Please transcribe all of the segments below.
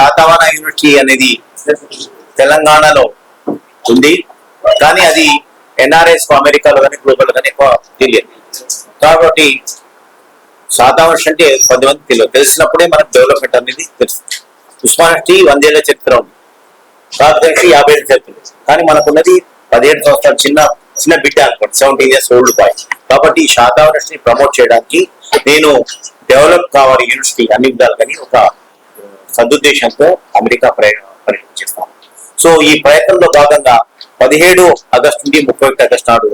Satavahana university అనేది తెలంగాణలో ఉంది. కానీ అది ఎన్ఆర్ఎస్ అమెరికాలో కానీ గ్లోబల్ కానీ ఎక్కువ తెలియదు. కాబట్టి శాతవాన అంటే కొంతమంది తెలియదు. తెలిసినప్పుడే మనకు డెవలప్మెంట్ అనేది తెలుసు ఉస్మానిటీ వందేళ్ళ చరిత్ర ఉంది. కాకపోతే యాభై ఏళ్ళ చరిత్ర కానీ మనకున్నది పదిహేడు సంవత్సరాలు చిన్న చిన్న బిడ్డ అనుకోండి సెవెంటీన్ ఇయర్స్ ఓల్డ్ బాయ్ కాబట్టి ఈ ప్రమోట్ చేయడానికి నేను డెవలప్ కావాలి యూనివర్సిటీ అన్ని విధాలు కానీ ఒక సదుద్దేశంతో అమెరికా ప్రయాణం పర్యటన చేస్తాం సో ఈ ప్రయత్నంలో భాగంగా పదిహేడు ఆగస్టు నుండి ముప్పై ఒకటి ఆగస్టు నాడు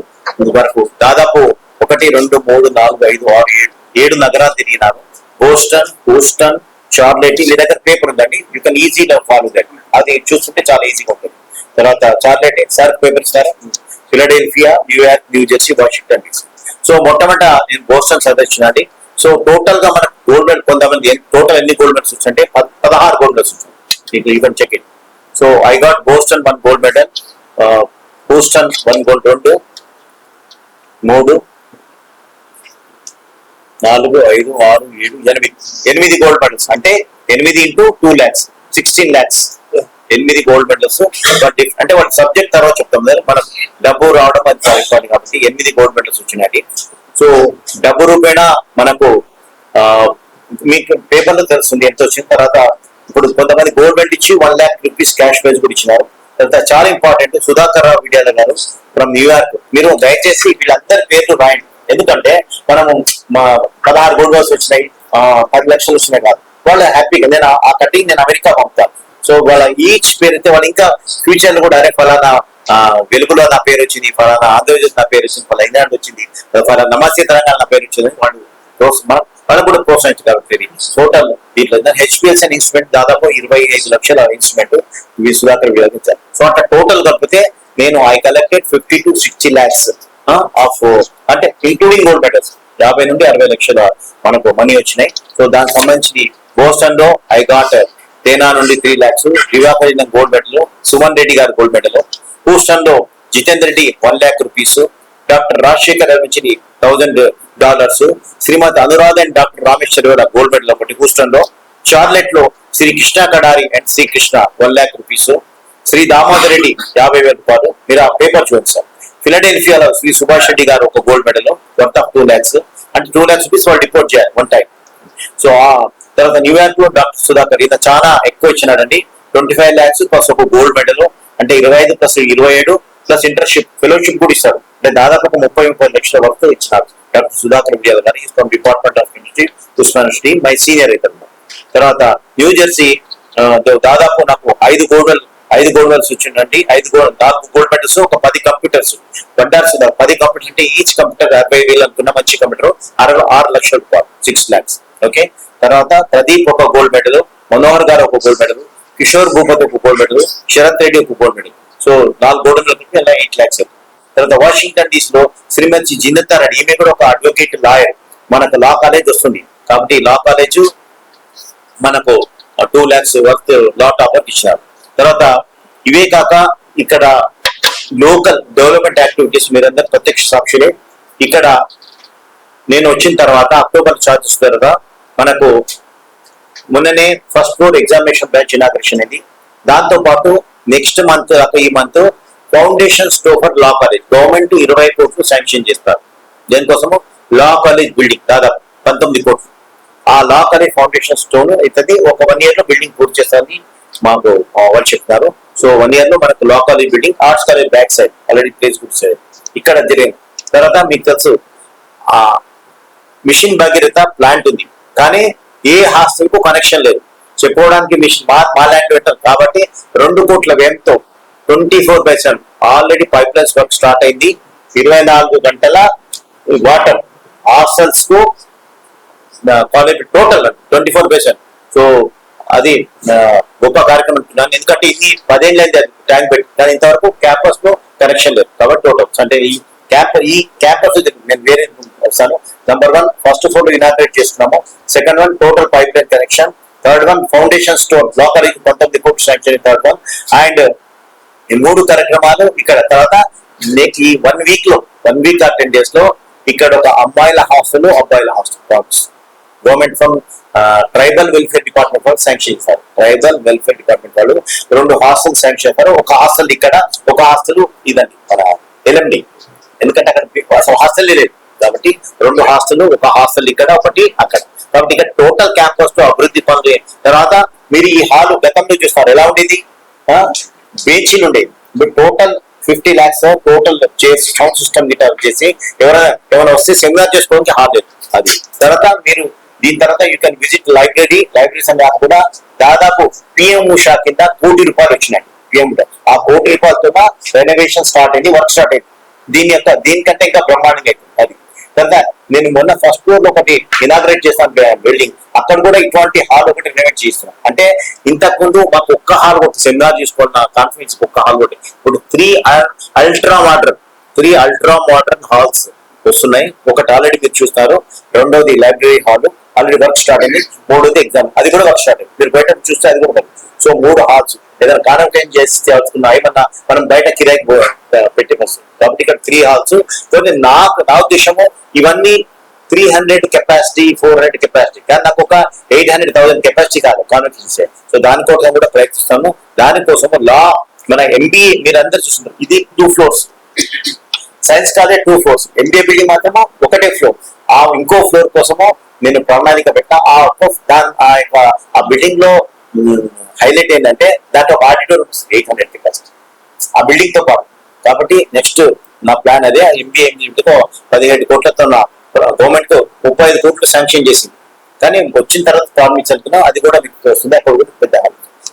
వరకు దాదాపు ఒకటి రెండు మూడు నాలుగు ఐదు ఆరు ఏడు ఏడు నగరాలు తిరిగినాను బోస్టన్ హూస్టన్ చార్లెట్ మీ దగ్గర పేపర్ ఉందండి. యూ కెన్ ఈజీగా ఫాలో దట్ అది చూస్తుంటే చాలా ఈజీగా ఉంటుంది. తర్వాత Charlotte sir paper sir Philadelphia New York New Jersey Washington DC. So మొట్టమొదట నేను బోస్టన్ సందర్శించండి సో టోటల్గా మనకు గోల్డ్ మెడల్ కొంతమంది టోటల్ ఎన్ని గోల్డ్ మెడల్స్ వచ్చాయంటే పదహారు గోల్డ్ మెడల్స్ వచ్చాయి. You even check it so I got Boston one gold medal Boston one gold రెండు మూడు నాలుగు ఐదు ఆరు ఏడు ఎనిమిది. ఎనిమిది గోల్డ్ మెడల్స్ అంటే ఎనిమిది into two lakhs sixteen lakhs ఎనిమిది గోల్డ్ మెడల్స్ అంటే వాళ్ళ సబ్జెక్ట్ తర్వాత చెప్తాం కదా మనం డబ్బు రావడం అది ఇంపార్టెంట్ కాబట్టి ఎనిమిది గోల్డ్ మెడల్స్ వచ్చినాయి. సో డబ్బు రూపేణ మనకు ఆ, మీకు పేపర్లో తెలుస్తుంది ఎంత వచ్చిన తర్వాత. ఇప్పుడు కొంతమంది గవర్నమెంట్ ఇచ్చి one lakh rupees cash prize కూడా ఇచ్చినారు. తర్వాత చాలా ఇంపార్టెంట్ సుధాకర్ రావు విద్యాలయ గారు ఫ్రమ్ న్యూయార్క్ మీరు దయచేసి వీళ్ళందరి పేర్లు రాయండి. ఎందుకంటే మనము మా పదహారు గోల్డ్ బాల్స్ వచ్చినాయి. ఆ, పది లక్షలు వచ్చినాయి కాదు. వాళ్ళు హ్యాపీగా నేను ఆ- కట్టింగ్ కటింగ్ నేను అమెరికా పంపుతాను సో వాళ్ళ ఈచ్ పేరు అయితే వాళ్ళు ఇంకా ఫ్యూచర్లో కూడా అరే ఫలానా ఆ, వెలుగులో నా పేరు వచ్చింది ఫలానా ఆంధ్రప్రదేశ్ నా పేరు వచ్చింది ఫలానా ఇంగ్లాండ్ వచ్చింది ఫలానా నమస్తే తెలంగాణ నా పేరు వచ్చింది అని వాళ్ళు మనం మనం కూడా ప్రోత్సహించగలుగుతుంది టోటల్ దీంట్లో హెచ్పిఎస్ అనే ఇన్స్ట్రుమెంట్ దాదాపు ఇరవై ఐదు లక్షల ఇన్స్ట్రుమెంట్ వి సుధాకర్ వినియోగించారు. సో అట్లా టోటల్ కలిపితే నేను I collected fifty to sixty lakhs of అంటే ఇంక్లూడింగ్ గోల్డ్ మెడల్స్. యాభై నుండి అరవై లక్షల మనకు మనీ వచ్చినాయి. సో దానికి సంబంధించి బోస్టన్లో ఐ గాట్ తేనా నుండి three lakhs Divakar gold medal Suman Reddy గారి gold medal. హూస్టన్లో Jitender Reddy one lakh rupees doctor Rajasekhar నుంచి thousand dollars Srimathi Anuradha and doctor Rameshwara gold medal ఒకటి హూస్టన్లో చార్లెట్లో Sri Krishna Kadari and Srikrishna one lakh rupees Sri Damodar Reddy యాభై వేల రూపాయలు. మీరు ఆ paper చూడండి సార్. ఫిలడెల్ఫియాలో శ్రీ సుభాష్ రెడ్డి గారు ఒక gold medal worth of two lakhs అంటే టూ ల్యాక్స్ రూపీస్ వాళ్ళు డిపోర్ట్ చేయాలి వన్ టైం సో ఆ తర్వాత న్యూయార్క్లో డాక్టర్ సుధాకర్ ఈయన చాలా ఎక్కువ ఇచ్చినాడండి. ట్వంటీ ఫైవ్ ల్యాక్స్ ప్లస్ ఒక గోల్డ్ మెడల్ అంటే ఇరవై ఐదు ప్లస్ ఇరవై ఏడు ప్లస్ ఇంటర్షిప్ ఫెలోషిప్ కూడా ఇస్తారు. అంటే దాదాపు ఒక ముప్పై ముప్పై లక్షల వరకు ఇచ్చినారు. డాక్టర్ సుధాకర్ విద్యాల గారు is from department of university Osmania university my senior ఇతను తర్వాత న్యూ జెర్సీ దాదాపు నాకు ఐదు గోల్డ్ ఐదు గోల్డ్ మెడల్స్ వచ్చిందండి. ఐదు గోల్డ్ నాలుగు గోల్డ్ మెడల్స్ ఒక పది కంప్యూటర్స్. బండార్స్ పది కంప్యూటర్స్ అంటే ఈచ్ కంప్యూటర్ యాభై వేలు అనుకున్న మంచి కంప్యూటర్ అరవై ఆరు లక్షల రూపాయలు సిక్స్ ల్యాక్స్. ఓకే? తర్వాత ప్రదీప్ ఒక గోల్డ్ మెడల్ మనోహర్ గారు ఒక గోల్డ్ మెడల్ కిషోర్ భూపతి ఒక గోల్డ్ మెడల్ శరత్ రెడ్డి ఒక గోల్డ్ మెడల్ సో నాలుగు గోల్డ్ మెడల్ అలా ఎయిట్ ల్యాక్స్ తర్వాత వాషింగ్టన్ డీసీ లో శ్రీమతి జిన్నతా రెడ్డి ఈమె కూడా ఒక అడ్వకేట్ లాయర్ మనకు లా కాలేజ్ వస్తుంది. కాబట్టి లా కాలేజ్ మనకు two lakhs worth law topper ఇచ్చారు. తర్వాత ఇవే కాక ఇక్కడ లోకల్ డెవలప్మెంట్ యాక్టివిటీస్ మీరందరూ ప్రత్యక్ష సాక్షులే. ఇక్కడ నేను వచ్చిన తర్వాత అక్టోబర్ చార్జెస్ తర్వాత మనకు మొన్ననే first floor examination batch inauguration అయింది దాంతో పాటు నెక్స్ట్ మంత్ ఈ మంత్ ఫౌండేషన్ స్టోఫర్ లా కాలేజ్ గవర్నమెంట్ ఇరవై కోట్లు శాంక్షన్ చేస్తారు. దేనికోసము? లా కాలేజ్ బిల్డింగ్ దాదాపు పంతొమ్మిది కోట్లు. ఆ లా కాలేజ్ ఫౌండేషన్ స్టోన్ అవుతుంది ఒక వన్ ఇయర్లో బిల్డింగ్ పూర్తి చేస్తారని మాకు వాళ్ళు చెప్తున్నారు సో వన్ ఇయర్లో మనకు law college building arts college back side already place good side ఇక్కడ జరిగింది. తర్వాత మీకు తెలుసు ఆ మిషన్ భగీరథ ప్లాంట్ ఉంది. కానీ ఏ హాస్టల్కు కనెక్షన్ లేదు. చెప్పుకోవడానికి మిషన్ మా మా ల్యాండ్ కాబట్టి రెండు కోట్ల వ్యయంతో twenty four by seven already pipe lines work start అయింది. ఇరవై నాలుగు గంటల water హాస్టల్స్కు college total twenty four by seven so అది గొప్ప కార్యక్రమం అంటున్నాను ఎందుకంటే ఇది పదేళ్ళు అయింది ట్యాంక్ పెట్టి. కానీ ఇంతవరకు క్యాంపస్లో కనెక్షన్ లేదు. కాబట్టి టోటల్స్ అంటే ఈ క్యాంపస్ ఈ క్యాంపస్ నేను వేరే వస్తాను number one first floor inaugurate చేస్తున్నాము second one total pipe line connection third one foundation stone local పంతొమ్మిది కోట్లు శాంక్షన్ థర్డ్ వన్ అండ్ ఈ మూడు కార్యక్రమాలు ఇక్కడ తర్వాత నెక్స్ట్ ఈ వన్ వీక్లో వన్ వీక్ ఆ టెన్ డేస్లో ఇక్కడ ఒక అమ్మాయిల హాస్టల్ అబ్బాయిల hostel government from tribal welfare department వాళ్ళు శాంక్షన్ చేశారు. ట్రైబల్ వెల్ఫేర్ డిపార్ట్మెంట్ వాళ్ళు రెండు హాస్టల్ శాంక్షన్ చేశారు. ఒక హాస్టల్ ఇక్కడ ఒక హాస్టల్ ఇదండి. మన ఎల్ఎండి. ఎందుకంటే అక్కడ హాస్టల్ లేదు. కాబట్టి రెండు హాస్టల్ ఒక హాస్టల్ ఇక్కడ ఒకటి అక్కడ. కాబట్టి ఇక్కడ టోటల్ క్యాంపస్లో అభివృద్ధి పనులు. తర్వాత మీరు ఈ హాల్ గతంలో చూస్తారు ఎలా ఉండేది? బెంచీలు ఉండేది ఇప్పుడు టోటల్ ఫిఫ్టీ లాక్స్ టోటల్ చేసి సౌండ్ సిస్టమ్ గిటార్ చేసి ఎవరైనా ఎవరైనా వస్తే సెమినార్ చేసుకోవడానికి హాల్ లేదు. అది. తర్వాత మీరు దీని తర్వాత you can visit library library అనే కూడా దాదాపు పిఎం ఉషా కింద కోటి రూపాయలు వచ్చినాయి. పిఎం ఆ కోటి రూపాయలతో రెనోవేషన్ స్టార్ట్ అయింది వర్క్ స్టార్ట్ అయింది. దీని యొక్క దీనికంటే ఇంకా బ్రహ్మాండంగా అది. కదా నేను మొన్న ఫస్ట్ ఫ్లోర్లో ఒకటి ఇనాగ్రేట్ చేశాను బిల్డింగ్ అక్కడ కూడా ఇటువంటి హాల్ ఒకటి రెనోవేట్ చేస్తున్నాం అంటే ఇంతకు ముందు మాకు ఒక్క హాల్ ఒకటి సెమినార్ చేసుకోవాలన్న కాన్ఫరెన్స్ ఒక్క హాల్ ఒకటి. ఇప్పుడు three ultra modern three ultra modern halls వస్తున్నాయి. ఒకటి ఆల్రెడీ మీరు చూస్తారు. రెండవది library hall already work start అయింది మూడోది ఎగ్జామ్ అది కూడా వర్క్ స్టార్ట్ అయింది మీరు బయట చూస్తే అది కూడా సో మూడు హాల్స్ ఏదైనా కాన్ఫరెన్స్ చేసి చేస్తున్నా ఏమన్నా మనం బయట కిరాయి పెట్టి వస్తుంది కాబట్టి ఇక్కడ త్రీ హాల్స్ నాకు నా ఉద్దేశము ఇవన్నీ three hundred capacity four hundred capacity కానీ నాకు ఒక ఎయిట్ హండ్రెడ్ థౌసండ్ కెపాసిటీ కాదు. కాన్ఫరెన్స్ సో దానికోసం కూడా ప్రయత్నిస్తాము. దానికోసము లా మన ఎంబీఏ మీరు అందరు చూస్తున్నారు. ఇది two floors science college two floors MBA building మాత్రము ఒకటే ఫ్లోర్ ఆ ఇంకో ఫ్లోర్ కోసము నేను ప్రణాళిక పెట్టా. ఆ దాని ఆ యొక్క ఆ బిల్డింగ్లో హైలైట్ ఏంటంటే దాంట్లో ఒక ఎయిట్ హండ్రెడ్ కెపాసిటీ ఆ బిల్డింగ్తో పాటు. కాబట్టి నెక్స్ట్ నా ప్లాన్ అదే. ఎంబీఏ పదిహేడు కోట్లతో నా గవర్నమెంట్ ముప్పై ఐదు కోట్లు శాంక్షన్ చేసింది. కానీ వచ్చిన తర్వాత ప్రారంభించాలనుకున్నాం అది కూడా మీకు వస్తుంది. అక్కడ కూడా పెద్ద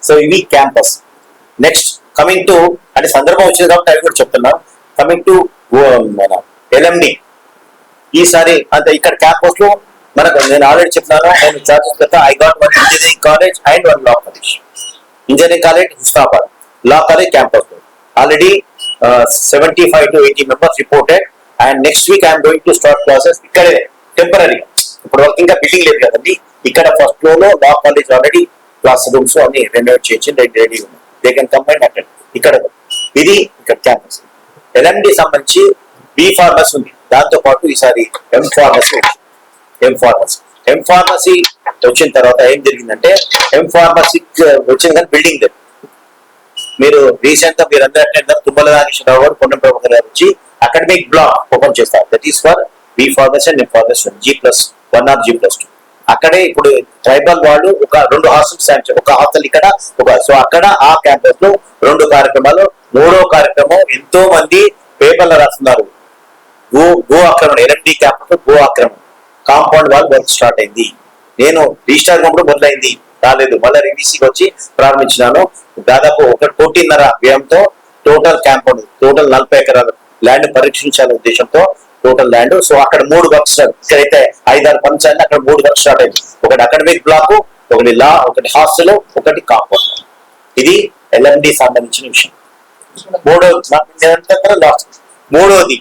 సో ఇవి క్యాంపస్ నెక్స్ట్ కమింగ్ టు అంటే సందర్భం వచ్చింది కాబట్టి అది కూడా చెప్తున్నాను. కమింగ్ టు ఎల్ఎండి ఈసారి అంటే ఇక్కడ క్యాంపస్లో మనకు నేను ఆల్రెడీ చెప్పినాను నేను చార్జెస్ పెడతా I got one engineering college and one law college engineering college Husnabad law college campus already seventy five to eighty members reported and next week I'm going to start classes ఇక్కడే temporary ఇప్పుడు వరకు ఇంకా building లేదు కదండి. ఇక్కడ first ఫ్లోర్లో law college already class rooms అన్ని renovate చేసి రెడీ ఉన్నాయి. దే కెన్ కంబైన్ అటెండ్ ఇక్కడ ఇది ఇక్కడ క్యాంపస్ ఎల్ఎండి సంబంధించి బి ఫార్మస్ ఉంది. దాంతో పాటు ఈసారి M pharmacy M pharmacy M pharmacy వచ్చిన తర్వాత ఏం జరిగిందంటే ఎం ఫార్మసీ వచ్చింది కానీ బిల్డింగ్ లేదు మీరు రీసెంట్గా మీరు అందరూ అటెండ్ తుమ్మల నాగేశ్వరరావు గారు పొన్నం ప్రభాకర్ గారు వచ్చి అకాడమిక్ బ్లాక్ ఓపెన్ చేస్తారు. That is for B pharmacy and M pharmacy G plus one or G plus two అక్కడే ఇప్పుడు ట్రైబల్ వాళ్ళు ఒక రెండు హాస్టల్స్ శాంక్షన్ ఒక హాస్టల్ ఇక్కడ ఒక సో అక్కడ ఆ క్యాంపస్లో రెండు కార్యక్రమాలు మూడో కార్యక్రమం ఎంతో మంది పేపర్లు రాస్తున్నారు. భూ భూ ఆక్రమణ ఎల్ఎండి క్యాంపస్ భూ ఆక్రమణ కాంపౌండ్ వాల్ వర్క్ స్టార్ట్ అయింది. నేను రిజిస్టార్ కూడా మొదలైంది. రాలేదు. మళ్ళీ రివిసికి వచ్చి ప్రారంభించినాను. దాదాపు ఒక కోటిన్నర వ్యయంతో టోటల్ క్యాంపౌండ్ టోటల్ నలభై ఎకరాల ల్యాండ్ పరీక్షించాలనే ఉద్దేశంతో టోటల్ ల్యాండ్. సో అక్కడ మూడు వర్క్ స్టార్ట్ ఇక్కడైతే ఐదారు పనులు అయింది అక్కడ మూడు వర్క్ స్టార్ట్ అయింది. ఒకటి అకాడమిక్ బ్లాక్ ఒకటి లా ఒకటి హాస్టల్ ఒకటి కాంపౌండ్. ఇది ఎల్ఎండి సంబంధించిన విషయం. మూడో నాకు లాస్ట్. మూడోది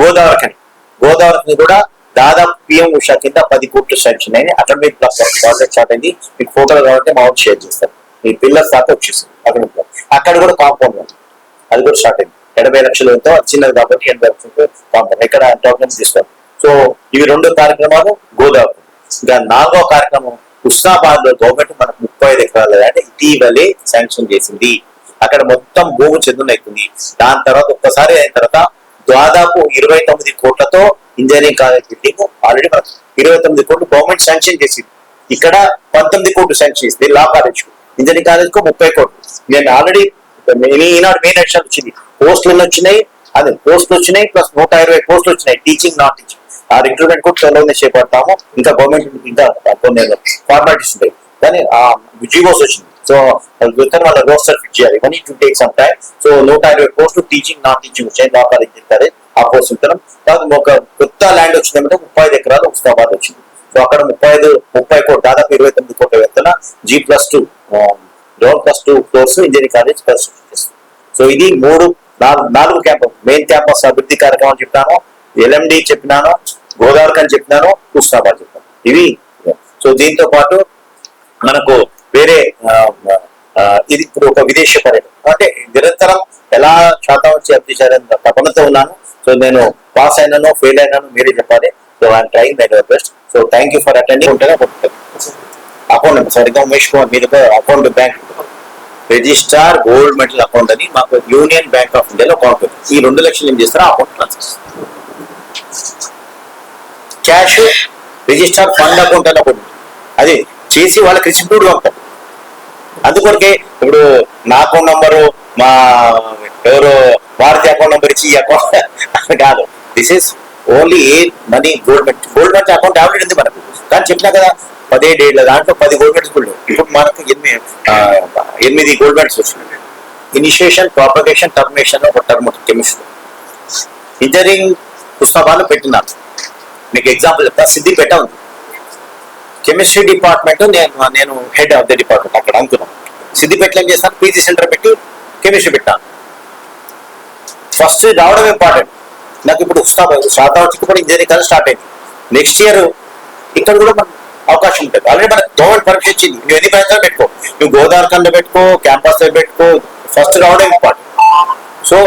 గోదావరి ఖని గోదావరి కూడా దాదాపు పిఎం ఉషా కింద పది కోట్లు శాంక్షన్ అయింది అకాడమిక్ బ్లాక్ ప్రాజెక్ట్ స్టార్ట్ అయింది మీకు ఫోటోలు కావాలంటే మా షేర్ చేస్తాం మీ పిల్లర్స్ దాకా వచ్చేసింది. అకాడమిక్ బ్లాక్ అక్కడ కూడా కాంపౌండ్ ఉంది. అది కూడా స్టార్ట్ అయింది. ఎనభై లక్షలతో చిన్నది కాబట్టి ఎనభై లక్షలు కాంపౌండ్ ఇక్కడ డాక్యుమెంట్స్ తీసుకోవాలి? సో ఇవి రెండు కార్యక్రమాలు గోదావరి. ఇంకా నాలుగో కార్యక్రమం హుస్నాబాద్లో గవర్నమెంట్ మనకు ముప్పై ఐదు ఎకరాల అంటే ఇటీవలే శాంక్షన్ చేసింది. అక్కడ మొత్తం భూమి చెందునైతుంది దాని తర్వాత ఒక్కసారి అయిన తర్వాత దాదాపు ఇరవై తొమ్మిది కోట్లతో ఇంజనీరింగ్ కాలేజ్ బిల్డింగ్ ఆల్రెడీ ఇరవై తొమ్మిది కోట్లు గవర్నమెంట్ శాంక్షన్ చేసింది. ఇక్కడ పంతొమ్మిది కోట్లు శాంక్షన్ చేసింది. లా కాలేజ్ ఇంజనీరింగ్ కాలేజ్కు ముప్పై కోట్లు. నేను ఆల్రెడీ ఈనాడు మెయిన్ ఎడిషన్ వచ్చింది. పోస్టులు వచ్చినాయి? అదే పోస్టులు వచ్చినాయి ప్లస్ నూట ఇరవై పోస్టులు వచ్చినాయి. టీచింగ్ నాన్ టీచింగ్ ఆ రిక్రూట్మెంట్ కూడా త్వరలోనే చేపడతాము. ఇంకా గవర్నమెంట్ ఇంకా కొన్ని ఫార్మాలిటీస్ ఉంటాయి. కానీ ఆ జీవోస్ వచ్చింది. సో విత్తనం వాళ్ళ రోస్టర్ ఫిట్ చేయాలి. ఇవన్నీ to take some time so నూట ఇరవై పోస్టులు టీచింగ్ నాన్ టీచింగ్ వచ్చాయి లా కాలేజ్ చెప్తారు తర్వాత ఒక కొత్త ల్యాండ్ వచ్చిందంటే ముప్పై ఐదు ఎకరాలు ఉస్తాబాద్ వచ్చింది. సో అక్కడ ముప్పై ఐదు ముప్పై కోట్లు దాదాపు ఇరవై తొమ్మిది కోట్ల ఎత్తున G plus two down plus two course engineering college construction చేస్తుంది. సో ఇది మూడు నాలుగు నాలుగు క్యాంపస్ మెయిన్ క్యాంపస్ అభివృద్ధి కార్యక్రమం చెప్పినాను ఎల్ఎండి చెప్పినాను గోదావరికి అని చెప్పినాను ఉస్తాబాద్ చెప్పాను ఇవి సో దీంతో పాటు మనకు వేరే um, ఇది ఇప్పుడు ఒక విదేశ పర్యటన. అంటే నిరంతరం ఎలా శాతం వచ్చి అభివృద్ధి చేయాలని తపనతో ఉన్నాను. సో నేను పాస్ అయినాను ఫెయిల్ అయినాను మీరే చెప్పాలి. So I'm trying my best so thank you for attending ఉంటుంది అకౌంట్ నెంబర్ సరిగ్గా ఉమేష్ కుమార్ మీద account bank registrar gold medal account అని మాకు యూనియన్ బ్యాంక్ ఆఫ్ ఇండియాలో అకౌంట్ ఈ రెండు లక్షలు ఏం చేస్తారో account transfer cash registrar fund account అని ఒకటి అది చేసి వాళ్ళకి రిసిప్ట్ కూడా పంపారు అందుకొరకే ఇప్పుడు నా అకౌంట్ నంబరు మా ఎవరు భారతీయ అకౌంట్ నంబర్ ఇచ్చి ఈ అకౌంట్ కాదు. This is only a money government government account already ఉంది మనకు. కానీ చెప్పినా కదా పదిహేడు ఏళ్ళ దాంట్లో పది గవర్నమెంట్స్ స్కూల్ ఇప్పుడు మనకు ఎనిమిది ఎనిమిది గవర్నమెంట్స్ వచ్చినాయి. ఇనిషియేషన్ ప్రాపగేషన్ టర్మినేషన్ ఒక టర్మ్ కెమిస్ట్రీ ఇంజనీరింగ్ పుస్తకాలు పెట్టినారు మీకు ఎగ్జాంపుల్ చెప్తా. సిద్దిపేట ఉంది. కెమిస్ట్రీ డిపార్ట్మెంట్ నేను నేను హెడ్ ఆఫ్ ద డిపార్ట్మెంట్ అక్కడ అనుకున్నాను. సిద్దిపేటలో ఏం చేస్తాను పీజీ సెంటర్ పెట్టి కెమిస్ట్రీ పెట్టాను. ఫస్ట్ రావడం ఇంపార్టెంట్ నాకు ఇప్పుడు శాతావతికి కూడా ఇంజనీరింగ్ కాదు స్టార్ట్ అయింది. నెక్స్ట్ ఇయర్ ఇక్కడ కూడా మనకు అవకాశం ఉంటుంది. ఆల్రెడీ మనకు గవర్నమెంట్ పరీక్ష ఇచ్చింది. నువ్వు ఎన్ని బ్రాంచ్లో పెట్టుకో? నువ్వు గోదావరి కండ పెట్టుకో క్యాంపస్లో పెట్టుకో. ఫస్ట్ రావడం ఇంపార్టెంట్ సో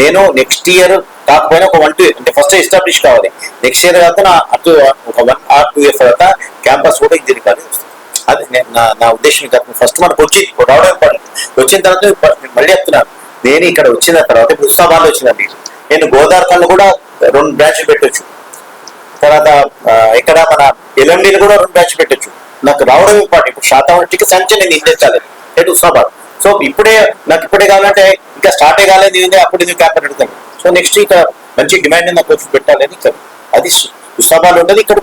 నేను నెక్స్ట్ ఇయర్ కాకపోయినా ఒక వన్ టూ అంటే ఫస్ట్ ఎస్టాబ్లిష్ కావాలి. నెక్స్ట్ ఇయర్ తర్వాత నా అటు ఒక వన్ ఆర్ టూ ఇయర్స్ తర్వాత క్యాంపస్ కూడా ఇంజనీరింగ్ కాలేజ్ వస్తుంది. అది నేను నా నా ఉద్దేశం ఫస్ట్ మనకు వచ్చి రావడం ఇంపార్టెంట్ వచ్చిన తర్వాత మళ్ళీ చెప్తున్నాను. నేను ఇక్కడ వచ్చిన తర్వాత ఇప్పుడు ఉత్సవాలు వచ్చిందండి నేను గోదావరిలో కూడా రెండు బ్రాంచ్లు పెట్టొచ్చు. తర్వాత ఇక్కడ మన ఎల్ఎండీలు కూడా రెండు బ్యాచ్ పెట్టొచ్చు. నాకు రావడం ఇంపార్టెంట్. ఇప్పుడు శాతావతికి సంఖ్య నేను ఇందించాలి ఎటు సో ఇప్పుడే నాకు ఇప్పుడే కావాలంటే ఇంకా స్టార్టే కాలేదు ఇది అప్పుడు ఇది క్యాప్ పెడతాను సో నెక్స్ట్ ఇక్కడ మంచి డిమాండ్ నాకు వచ్చి పెట్టాలని ఇక్కడ అది ఉస్మాబాద్ ఉండదు ఇక్కడ